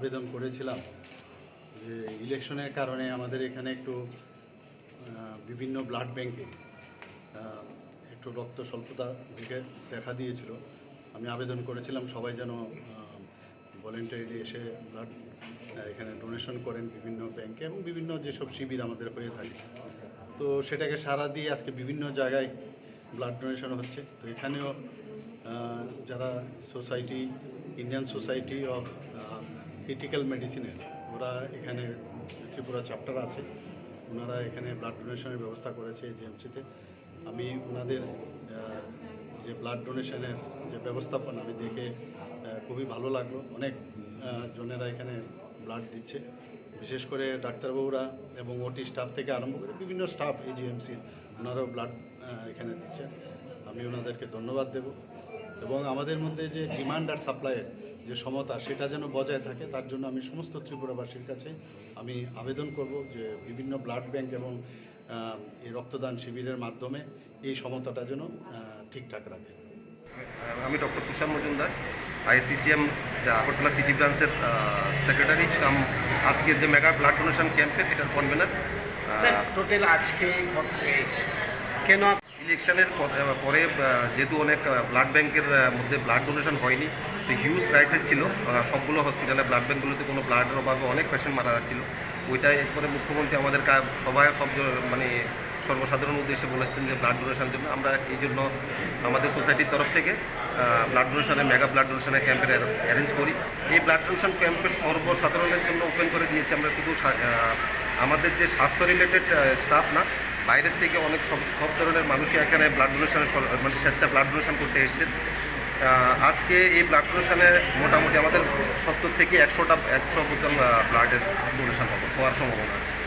আবেদন করেছিলাম যে ইলেকশনের কারণে আমাদের এখানে একটু বিভিন্ন ব্লাড ব্যাংকে একটু রক্ত স্বল্পতা দিকে দেখা দিয়েছিল। আমি আবেদন করেছিলাম, সবাই যেন ভলেন্টারিলি এসে ব্লাড এখানে ডোনেশন করেন বিভিন্ন ব্যাংকে এবং বিভিন্ন যেসব শিবির আমাদের হয়ে থাকে। তো সেটাকে সারা দিয়ে আজকে বিভিন্ন জায়গায় ব্লাড ডোনেশন হচ্ছে। তো এখানেও যারা society, Indian society of critical মেডিসিনের ওরা এখানে ত্রিপুরা চ্যাপ্টার আছে। ওনারা এখানে ব্লাড ডোনেশনের ব্যবস্থা করেছে জিএমসিতে আমি ওনাদের যে ব্লাড ডোনেশনের যে ব্যবস্থাপনা, আমি দেখে খুবই ভালো লাগল। অনেক জনেরা এখানে ব্লাড দিচ্ছে। বিশেষ করে ডাক্তারবাবুরা এবং ওটি স্টাফ থেকে আরম্ভ করে বিভিন্ন স্টাফ এই জিএমসির ওনারাও ব্লাড এখানে দিচ্ছে। আমি ওনাদেরকে ধন্যবাদ দেব। এবং আমাদের মধ্যে যে ডিমান্ড আর সাপ্লাইয়ের যে সমতা সেটা যেন বজায় থাকে তার জন্য আমি সমস্ত ত্রিপুরাবাসীর কাছে আমি আবেদন করব যে বিভিন্ন ব্লাড ব্যাংক এবং এই রক্তদান শিবিরের মাধ্যমে এই সমতাটা যেন ঠিকঠাক রাখে। আমি doctor Tushar Majumdar ICCM Agartala city ব্রাঞ্চের সেক্রেটারি কাম আজকের যে মেগা ব্লাড ডোনেশন ক্যাম্পের এটার কনভেনার স্যার টোটাল আজকে কেন ইলেকশনের পর- যেহেতু অনেক ব্লাড ব্যাংকের মধ্যে ব্লাড ডোনেশন হয়নি, তো হিউজ ক্রাইসিস ছিল। সবগুলো হসপিটালে ব্লাড ব্যাঙ্কগুলোতে কোনো ব্লাডের অভাবে অনেক পেশেন্ট মারা যাচ্ছিল। ওইটা এরপরে মুখ্যমন্ত্রী আমাদের সবাই, সব মানে সর্বসাধারণ উদ্দেশ্যে বলেছেন যে ব্লাড ডোনেশনের জন্য। আমরা এই জন্য আমাদের সোসাইটির তরফ থেকে ব্লাড ডোনেশনের মেগা ব্লাড ডোনেশনের ক্যাম্পের অ্যারেঞ্জ করি। এই ব্লাড ডোনেশন ক্যাম্পে সর্বসাধারণের জন্য ওপেন করে দিয়েছি। আমরা শুধু আমাদের যে স্বাস্থ্য রিলেটেড স্টাফ না বাইরের থেকে অনেক সব সব ধরনের মানুষই এখানে ব্লাড ডোনেশনের মানে স্বেচ্ছা ব্লাড ডোনেশন করতে এসেছেন। আজকে এই ব্লাড ডোনেশনে মোটামুটি আমাদের সত্তর থেকে একশোটা একশো বোতল ব্লাডের ডোনেশন হওয়ার সম্ভাবনা আছে।